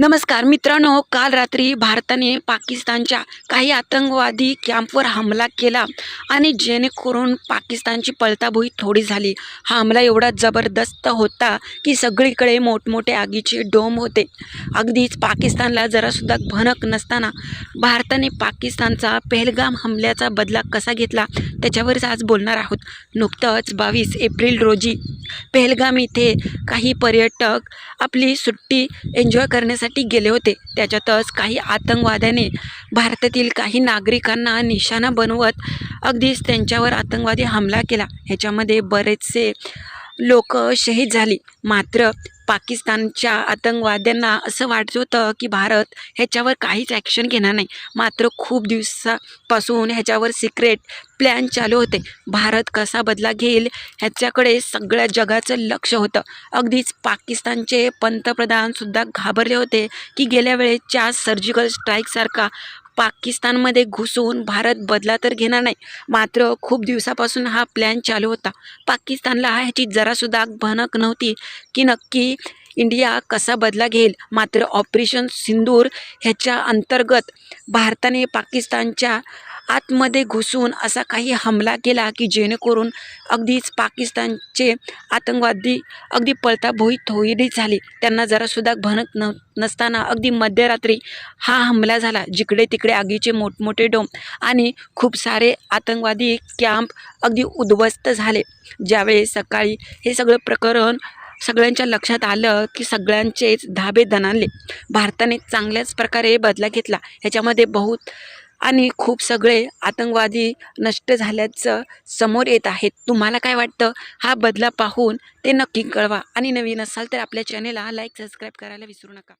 नमस्कार मित्रांनो काल रात्री भारताने पाकिस्तानच्या काही आतंकवादी कॅम्पवर हमला केला आणि जेणेकरून पाकिस्तानची पळताभुई थोडी झाली. हा हमला एवढा जबरदस्त होता की सगळीकडे मोठमोठे आगीचे डोम होते. अगदीच पाकिस्तानला जरासुद्धा भनक नसताना भारताने पाकिस्तानचा पहलगाम हमल्याचा बदला कसा घेतला त्याच्यावरच आज बोलणार आहोत. नुकतंच बावीस एप्रिल रोजी पहलगाम इथे काही पर्यटक आपली सुट्टी एन्जॉय करण्यासाठी गेले होते. त्याच्यातच काही आतंकवाद्याने भारतातील काही नागरिकांना निशाणा बनवत अगदीच त्यांच्यावर आतंकवादी हमला केला. ह्याच्यामध्ये बरेचसे लोक शहीद झाली. मात्र पाकिस्तानच्या आतंकवाद्यांना असं वाटत होतं की भारत ह्याच्यावर काहीच ॲक्शन घेणार नाही. मात्र खूप दिवसापासून ह्याच्यावर सिक्रेट प्लॅन चालू होते. भारत कसा बदला घेईल ह्याच्याकडे सगळ्या जगाचं लक्ष होतं. अगदीच पाकिस्तानचे पंतप्रधानसुद्धा घाबरले होते की गेल्या वेळेच्या सर्जिकल स्ट्राईकसारखा पाकिस्तानमध्ये घुसून भारत बदला तर घेणार नाही. मात्र खूप दिवसापासून हा प्लॅन चालू होता. पाकिस्तानला ह्याची जरासुद्धा भनक नव्हती की नक्की इंडिया कसा बदला घेईल? मात्र ऑपरेशन सिंदूर ह्याच्या अंतर्गत भारताने पाकिस्तानच्या आतमध्ये घुसून असा काही हमला केला की जेणेकरून अगदीच पाकिस्तानचे आतंकवादी अगदी पळताभोई थोईडी झाली. त्यांना जरासुद्धा भनक न नसताना अगदी मध्यरात्री हा हमला झाला. जिकडे तिकडे आगीचे मोठमोठे डोम आणि खूप सारे आतंकवादी कॅम्प अगदी उद्ध्वस्त झाले. ज्यावेळी सकाळी हे सगळं प्रकरण सगळ्यांच्या लक्षात आलं की सगळ्यांचेच धाबे दणाणले भारताने चांगल्याच प्रकारे बदला घेतला. ह्याच्यामध्ये बहुत आणि खूप सगळे आतंकवादी नष्ट झाल्याचं समोर येत आहेत. तुम्हाला काय वाटतं? हा बदला पाहून ते नक्की कळवा. आणि नवीन असाल तर आपल्या चॅनेलला लाईक सबस्क्राईब करायला विसरू नका.